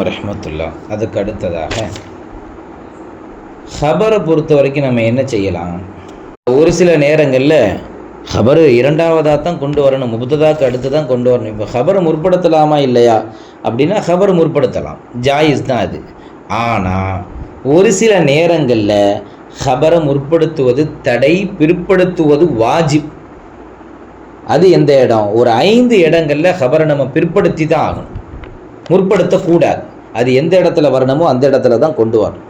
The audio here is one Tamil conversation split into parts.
ரஹமத்துல்லா. அதுக்கு அடுத்ததாக ஹபரை பொறுத்த வரைக்கும் நம்ம என்ன செய்யலாம்? ஒரு சில நேரங்களில் ஹபரு இரண்டாவதாக தான் கொண்டு வரணும் முபத்ததாக்கு அடுத்து தான் கொண்டு வரணும். இப்போ ஹபரை முற்படுத்தலாமா இல்லையா? அப்படின்னா ஹபர் முற்படுத்தலாம். ஜாயிஸ் தான் அது. ஆனால் ஒரு சில நேரங்களில் ஹபரை முற்படுத்துவது தடை பிற்படுத்துவது வாஜிப். அது எந்த இடம்? ஒரு ஐந்து இடங்களில் ஹபரை நம்ம பிற்படுத்தி தான் ஆகணும். முற்படுத்தக்கூடாது. அது எந்த இடத்துல வரணுமோ அந்த இடத்துல தான் கொண்டு வரணும்.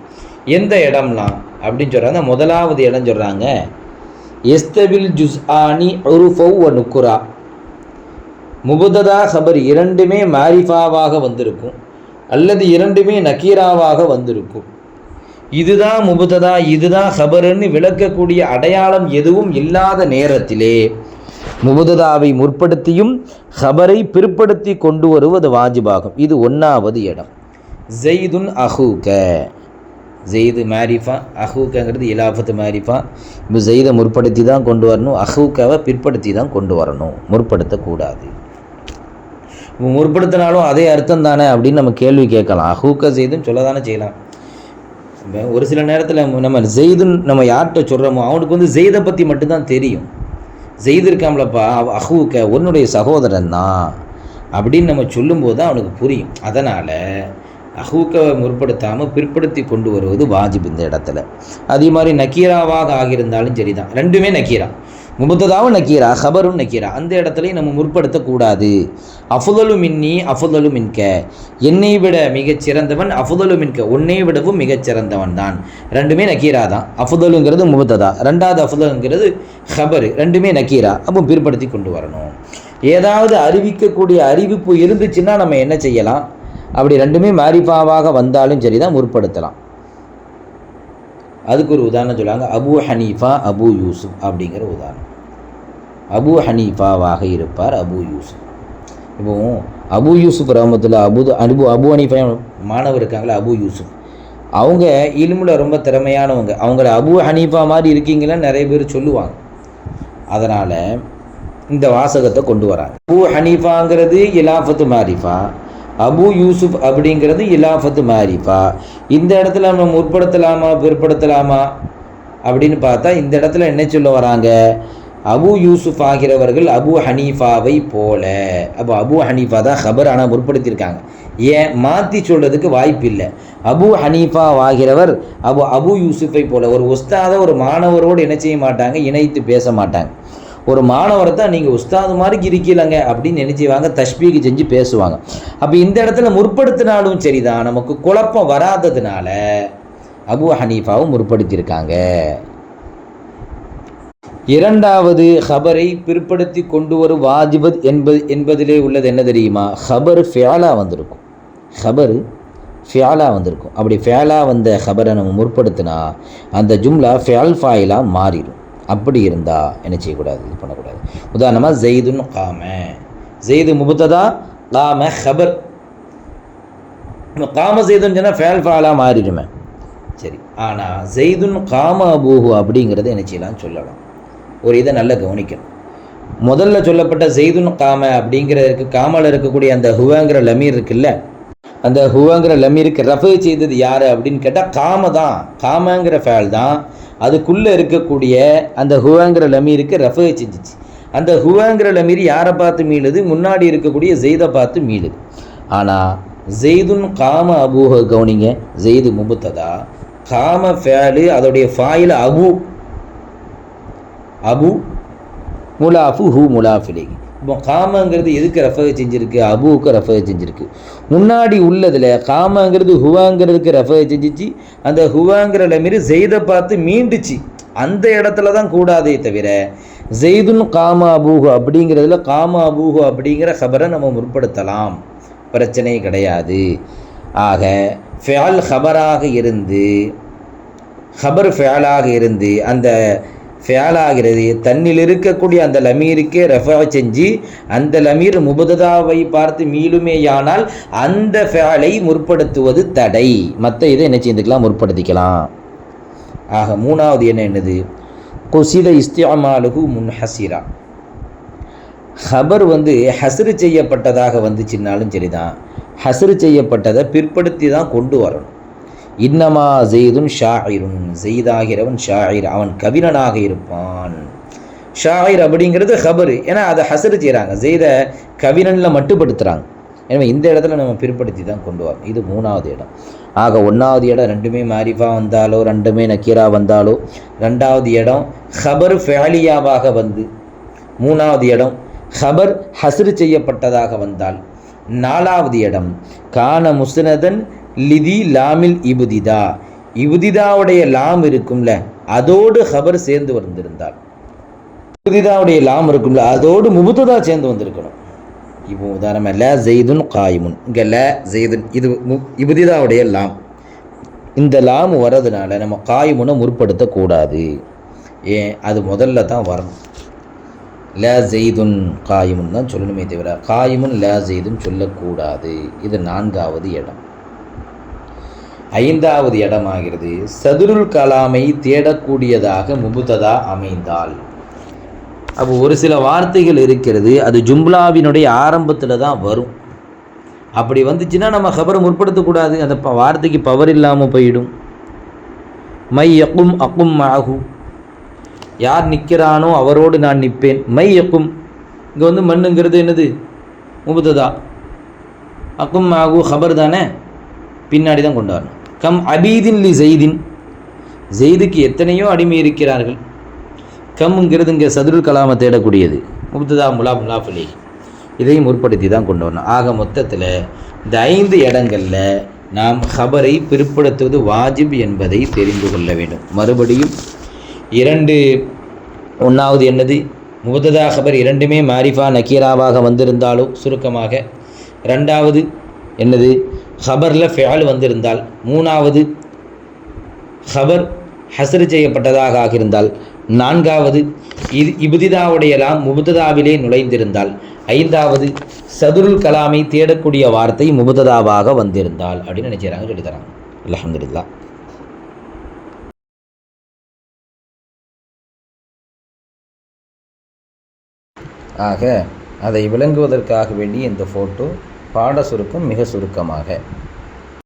எந்த இடம்லாம் அப்படின்னு சொல்கிறாங்க முதலாவது இடம் சொல்கிறாங்க எஸ்தபில் ஜுஸ் ஆனி உருஃபவ் வ நுக்குரா. முபுததா ஹபர் இரண்டுமே மாரிஃபாவாக வந்திருக்கும் அல்லது இரண்டுமே நக்கீராவாக வந்திருக்கும். இதுதான் முபுததா இதுதான் ஹபருன்னு விளக்கக்கூடிய அடையாளம் எதுவும் இல்லாத நேரத்திலே முபுததாவை முற்படுத்தியும் ஹபரை பிற்படுத்தி கொண்டு வருவது வாஜிபாகும். இது ஒன்றாவது இடம். ஜெய்துன் அஹூக. ஜெயிது மாரிஃபா அஹூக்கங்கிறது இலாஃபத்து மாரிஃபா. இப்போ ஜெய்தை முற்படுத்தி தான் கொண்டு வரணும் அஹூக்காவை பிற்படுத்தி தான் கொண்டு வரணும். முற்படுத்தக்கூடாது. முற்படுத்தினாலும் அதே அர்த்தம் தானே அப்படின்னு நம்ம கேள்வி கேட்கலாம். அஹூக்க ஜெய்துன்னு சொல்ல தானே செய்யலாம் ஒரு சில நேரத்தில் நம்ம ஜெய்துன்னு நம்ம யார்கிட்ட சொல்கிறோமோ அவனுக்கு வந்து ஜெய்தை பற்றி மட்டும்தான் தெரியும். செய்திருக்காம்லப்பா அவ அஹூக்க உன்னுடைய சகோதரன் தான் அப்படின்னு நம்ம சொல்லும்போது தான் அவனுக்கு புரியும். அதனால் அஹூக்கவை முற்படுத்தாமல் பிற்படுத்தி கொண்டு வருவது வாஜிப் இந்த இடத்துல. அதே மாதிரி நக்கீராவாக ஆகியிருந்தாலும் சரி தான் ரெண்டுமே நக்கீரா. முபத்ததாவும் நக்கீரா ஹபரும் நக்கீரா. அந்த இடத்துலையும் நம்ம முற்படுத்தக்கூடாது. அஃபுதலு மின்னி அஃபுதலு மின்க. என்னை விட மிகச் சிறந்தவன் அஃபுதலு மின்க. உன்னை விடவும் மிகச் சிறந்தவன் தான். ரெண்டுமே நக்கீரா தான். அஃபுதலுங்கிறது முபத்ததா. ரெண்டாவது அஃபுதலுங்கிறது ஹபரு ரெண்டுமே நக்கீரா. அப்போ பிற்படுத்தி கொண்டு வரணும். ஏதாவது அறிவிக்கக்கூடிய அறிவிப்பு இருந்துச்சுன்னா நம்ம என்ன செய்யலாம்? அப்படி ரெண்டுமே மாரிஃபாவாக வந்தாலும் சரி தான் முற்படுத்தலாம். அதுக்கு ஒரு உதாரணம் சொல்லுவாங்க அபு ஹனீஃபா அபு யூசுப் அப்படிங்கிற உதாரணம். அபு ஹனீஃபாவாக இருப்பார் அபு யூசுப். இப்போ அபு யூசுப் ரஹமத்துல்லா அபு அபு அபு ஹனீஃபா மாணவர் இருக்காங்களா அபு யூசுப். அவங்க இலுமில் ரொம்ப திறமையானவங்க. அவங்கள அபு ஹனீஃபா மாதிரி இருக்கீங்களான்னு நிறைய பேர் சொல்லுவாங்க. அதனால் இந்த வாசகத்தை கொண்டு வராங்க. அபு ஹனீஃபாங்கிறது இலாஃபத்து மாரிஃபா அபு யூசுப் அப்படிங்கிறது இலாஃபத்து மாரிஃபா. இந்த இடத்துல நம்ம முற்படுத்தலாமா பிற்படுத்தலாமா அப்படின்னு பார்த்தா இந்த இடத்துல என்ன சொல்ல வராங்க? அபு யூசுப் ஆகிறவர்கள் அபு ஹனீஃபாவை போல. அப்போ அபு ஹனீஃபா தான் ஹபர் ஆனால் முற்படுத்தியிருக்காங்க. ஏன்? மாற்றி சொல்கிறதுக்கு வாய்ப்பு இல்லை அபு ஹனீஃபா ஆகிறவர் அபு அபு யூசுஃபை போல. ஒரு உஸ்தாத ஒரு மாணவரோடு என்ன செய்ய மாட்டாங்க இணைத்து பேச மாட்டாங்க. ஒரு மாணவரை தான் நீங்கள் உஸ்தாது மாதிரி இருக்கீங்களங்க அப்படின்னு நினைச்சுவாங்க தஷ்பீக்கு செஞ்சு பேசுவாங்க. அப்போ இந்த இடத்துல முற்படுத்தினாலும் சரிதான். நமக்கு குழப்பம் வராததுனால அபு ஹனீஃபாவும் முற்படுத்தியிருக்காங்க. இரண்டாவது ஹபரை பிற்படுத்தி கொண்டு வரும் வாஜிபத் என்பது என்பதிலே உள்ளது என்ன தெரியுமா? ஹபர் ஃபியாலாக வந்திருக்கும். ஹபர் ஃபியாலாக வந்திருக்கும். அப்படி ஃபியாலாக வந்த ஹபரை நம்ம முற்படுத்தினா அந்த ஜும்லா ஃபியால் ஃபாயிலாக மாறிடும். அப்படி இருந்தால் என்ன செய்யக்கூடாது? இது பண்ணக்கூடாது. உதாரணமாக ஜெய்துன் காம. ஜெய்து முபுத்ததா? காம ஹபர். காம செய்துன்னு சொன்னால் ஃபேல் ஃபாலாக மாறிடுமே. சரி ஆனால் ஜெய்துன் காம அபூஹு அப்படிங்கிறத என்ன செய்யலாம் சொல்லலாம். ஒரு இதை நல்லா கவனிக்கணும். முதல்ல சொல்லப்பட்ட ஜெய்துன் காம அப்படிங்கிறதுக்கு காமல் இருக்கக்கூடிய அந்த ஹுவாங்கிற லமீர் இருக்குல்ல அந்த ஹுவாங்கிற லமீருக்கு ரஃபு செய்தது யார் அப்படின்னு கேட்டால் காம தான். காமங்கிற ஃபேல் தான். அதுக்குள்ளே இருக்கக்கூடிய அந்த ஹுவாங்கிற லமீருக்கு ரஃபை செஞ்சிச்சு. அந்த ஹுவாங்கிற லமீர் யாரை பார்த்து மீளுது? முன்னாடி இருக்கக்கூடிய ஜெய்தை பார்த்து மீளுது. ஆனால் ஜெய்துன் காம அபூஹ கவுனிங்க ஜெய்து முபுத்ததா? காம ஃபேலு அதோடைய ஃபாயில் அபு. அபு முலாஃபு ஹூ முலாஃபிலே இப்போ காமங்கிறது எதுக்கு ரஃபக செஞ்சுருக்கு? அபுவுக்கு ரஃபக செஞ்சுருக்கு. முன்னாடி உள்ளதில் காமங்கிறது ஹுவாங்கிறதுக்கு ரஃபக செஞ்சிச்சு. அந்த ஹுவாங்கிற மாரி ஜெய்தை பார்த்து மீண்டுச்சு. அந்த இடத்துல தான் கூடாதே தவிர ஜெய்துன் காமா அபூஹு அப்படிங்கிறதுல காமா அபூஹு அப்படிங்கிற ஹபரை நம்ம முற்படுத்தலாம். பிரச்சனை கிடையாது. ஆக ஃபேல் ஹபராக இருந்து ஹபர் ஃபேலாக இருந்து அந்த ஃபேலாகிறது. தன்னில் இருக்கக்கூடிய அந்த லமீருக்கே ரெஃபா செஞ்சு அந்த லமீர் முபததாவை பார்த்து மீளுமேயானால் அந்த ஃபேலை முற்படுத்துவது தடை. மற்ற இதை என்ன செய்துக்கலாம்? முற்படுத்திக்கலாம். ஆக மூணாவது என்ன என்னது? குசித இஸ்தியமாலுகு முன்ஹசிரா. ஹபர் வந்து ஹசரு செய்யப்பட்டதாக வந்துச்சுன்னாலும் சரிதான். ஹசரு செய்யப்பட்டதை பிற்படுத்தி தான் கொண்டு வரணும். இன்னமா ஜெய்துன் ஷாயிரும். ஜெய்தாகிறவன் ஷாயிர் அவன் கவினனாக இருப்பான். ஷாயிர் அப்படிங்கிறது ஹபரு ஏன்னா அதை ஹசரு செய்கிறாங்க ஜெய்த கவினனில் மட்டுப்படுத்துகிறாங்க எனவே இந்த இடத்துல நம்ம பிற்படுத்தி தான் கொண்டு வரோம் இது மூணாவது இடம். ஆக ஒன்றாவது இடம் ரெண்டுமே மாரிஃபா வந்தாலோ ரெண்டுமே நக்கீரா வந்தாலோ ரெண்டாவது இடம் ஹபர் ஃபேலியாவாக வந்து மூணாவது இடம் ஹபர் ஹசரு செய்யப்பட்டதாக வந்தால் நாலாவது இடம் கான முஸ்னதன் லிதி லாமில் இபுதிதா. இபுதிதாவுடைய லாம் இருக்கும்ல அதோடு ஹபர் சேர்ந்து வந்திருந்தால் இபுதிதாவுடைய லாம் இருக்கும்ல அதோடு முபுத்ததா சேர்ந்து வந்திருக்கணும். இப்போ உதாரணமாக ல ஜெய்துன் காயிமுன். இங்கே ல ஜெய்துன் இது மு இபுதிதாவுடைய லாம். இந்த லாம் வர்றதுனால நம்ம காயிமுனை முற்படுத்தக்கூடாது. ஏன்? அது முதல்ல தான் வரணும். ல ஜெய்துன் காயிமுன் தான் சொல்லணுமே தவிர காயிமுன் ல ஜெய்துன் சொல்லக்கூடாது. இது நான்காவது இடம். ஐந்தாவது இடமாகிறது. சதுருல் கலாமை தேடக்கூடியதாக முபுத்ததா அமைந்தால் அப்போ ஒரு சில வார்த்தைகள் இருக்கிறது அது ஜும்லாவினுடைய ஆரம்பத்தில் தான் வரும். அப்படி வந்துச்சுன்னா நம்ம ஹபரை முற்படுத்தக்கூடாது அந்த வார்த்தைக்கு பவர் இல்லாமல் போயிடும். மை எக்கும் அக்கும் ஆகு யார் நிற்கிறானோ அவரோடு நான் நிற்பேன். மை எக்கும் இங்கே வந்து மண்ணுங்கிறது என்னது? முபுத்ததா அக்கும் ஆகு ஹபர் தானே? பின்னாடி தான் கொண்டாடணும். கம் அபீதின் லி ஜெய்தின். ஜெய்துக்கு எத்தனையோ அடிமை இருக்கிறார்கள். கம்ங்கிறது இங்கே சதுருல் கலாமை தேடக்கூடியது. முப்ததா முலா முலாஃபலி இதையும் முற்படுத்தி தான் கொண்டு வரணும். ஆக மொத்தத்தில் இந்த ஐந்து இடங்களில் நாம் ஹபரை பிற்படுத்துவது வாஜிப் என்பதை தெரிந்து கொள்ள வேண்டும். மறுபடியும் இரண்டு ஒன்றாவது என்னது? முபத்ததா ஹபர் இரண்டுமே மாரிஃபா நக்கீராவாக வந்திருந்தாலோ சுருக்கமாக. ரெண்டாவது என்னது? ஹபரில் ஃபியால் வந்திருந்தால் மூணாவது ஹபர் ஹசரு செய்யப்பட்டதாக ஆகியிருந்தால் நான்காவது இது இபுதிதாவுடையலாம் முபுததாவிலே நுழைந்திருந்தால் ஐந்தாவது சதுருல் கலாமை தேடக்கூடிய வார்த்தை முபுததாவாக வந்திருந்தால் அப்படின்னு நினைச்சாங்க சொல்லித்தராங்க. அலமதுல்லா ஆக அதை விளங்குவதற்காக வேண்டி இந்த ஃபோட்டோ பாட சுருக்கம் மிக சுருக்கமாக.